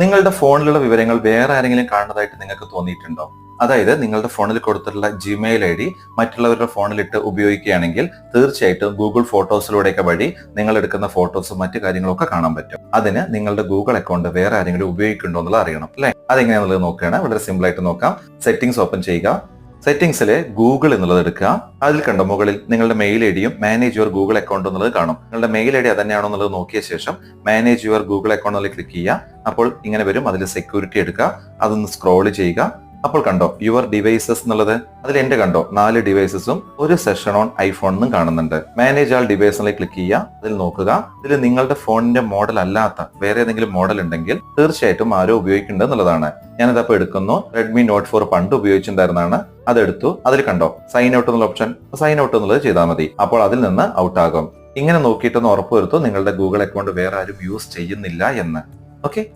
നിങ്ങളുടെ ഫോണിലുള്ള വിവരങ്ങൾ വേറെ ആരെങ്കിലും കാണുന്നതായിട്ട് നിങ്ങൾക്ക് തോന്നിയിട്ടുണ്ടോ? അതായത് നിങ്ങളുടെ ഫോണിൽ കൊടുത്തിട്ടുള്ള ജിമെയിൽ ഐ ഡി മറ്റുള്ളവരുടെ ഫോണിലിട്ട് ഉപയോഗിക്കുകയാണെങ്കിൽ തീർച്ചയായിട്ടും ഗൂഗിൾ ഫോട്ടോസിലൂടെയൊക്കെ വഴി നിങ്ങൾ എടുക്കുന്ന ഫോട്ടോസും മറ്റു കാര്യങ്ങളൊക്കെ കാണാൻ പറ്റും. അതിന് നിങ്ങളുടെ ഗൂഗിൾ അക്കൗണ്ട് വേറെ ആരെങ്കിലും ഉപയോഗിക്കുന്നുണ്ടോ എന്നുള്ളത് അറിയണം അല്ലെ? അതെങ്ങനെയാണെന്നുള്ളത് നോക്കുകയാണ്. വളരെ സിമ്പിൾ ആയിട്ട് നോക്കാം. സെറ്റിംഗ്സ് ഓപ്പൺ ചെയ്യുക. സെറ്റിംഗ്സിലെ ഗൂഗിൾ എന്നുള്ളത് എടുക്കുക. അതിൽ കണ്ട മുകളിൽ നിങ്ങളുടെ മെയിൽ ഐ ഡിയും മാനേജ് യുവർ ഗൂഗിൾ അക്കൗണ്ട് എന്നുള്ളത് കാണും. നിങ്ങളുടെ മെയിൽ ഐ ഡി അതന്നെയാണോ എന്നുള്ളത് നോക്കിയ ശേഷം മാനേജ് യുവർ ഗൂഗിൾ അക്കൗണ്ട് എന്നുള്ളത് ക്ലിക്ക് ചെയ്യുക. അപ്പോൾ ഇങ്ങനെ വരും. അതിൽ സെക്യൂരിറ്റി എടുക്കുക. അതൊന്ന് സ്ക്രോൾ ചെയ്യുക. അപ്പോൾ കണ്ടോ യുവർ ഡിവൈസസ് എന്നുള്ളത്? അതിൽ എന്റെ കണ്ടോ നാല് ഡിവൈസസും ഒരു സെഷൻ ഓൺ ഐഫോൺ എന്നും കാണുന്നുണ്ട്. മാനേജ് ആൾ ഡിവൈസിലേക്ക് ക്ലിക്ക് ചെയ്യുക. അതിൽ നോക്കുക. ഇതിൽ നിങ്ങളുടെ ഫോണിന്റെ മോഡൽ അല്ലാത്ത വേറെ ഏതെങ്കിലും മോഡൽ ഉണ്ടെങ്കിൽ തീർച്ചയായിട്ടും ആരോ ഉപയോഗിക്കുന്നുണ്ട് എന്നുള്ളതാണ്. ഞാനിതപ്പോൾ എടുക്കുന്നു. റെഡ്മി നോട്ട് ഫോർ പണ്ട് ഉപയോഗിച്ചിട്ടുണ്ടായിരുന്നതാണ്. അതെടുത്തു. അതിൽ കണ്ടോ സൈൻ ഔട്ട് എന്നുള്ള ഓപ്ഷൻ സൈൻ ഔട്ട് എന്നുള്ളത് ചെയ്താൽ മതി. അപ്പോൾ അതിൽ നിന്ന് ഔട്ട് ആകും. ഇങ്ങനെ നോക്കിയിട്ടൊന്ന് ഉറപ്പുവരുത്തും നിങ്ങളുടെ ഗൂഗിൾ അക്കൗണ്ട് വേറെ ആരും യൂസ് ചെയ്യുന്നില്ല എന്ന്. ഓക്കെ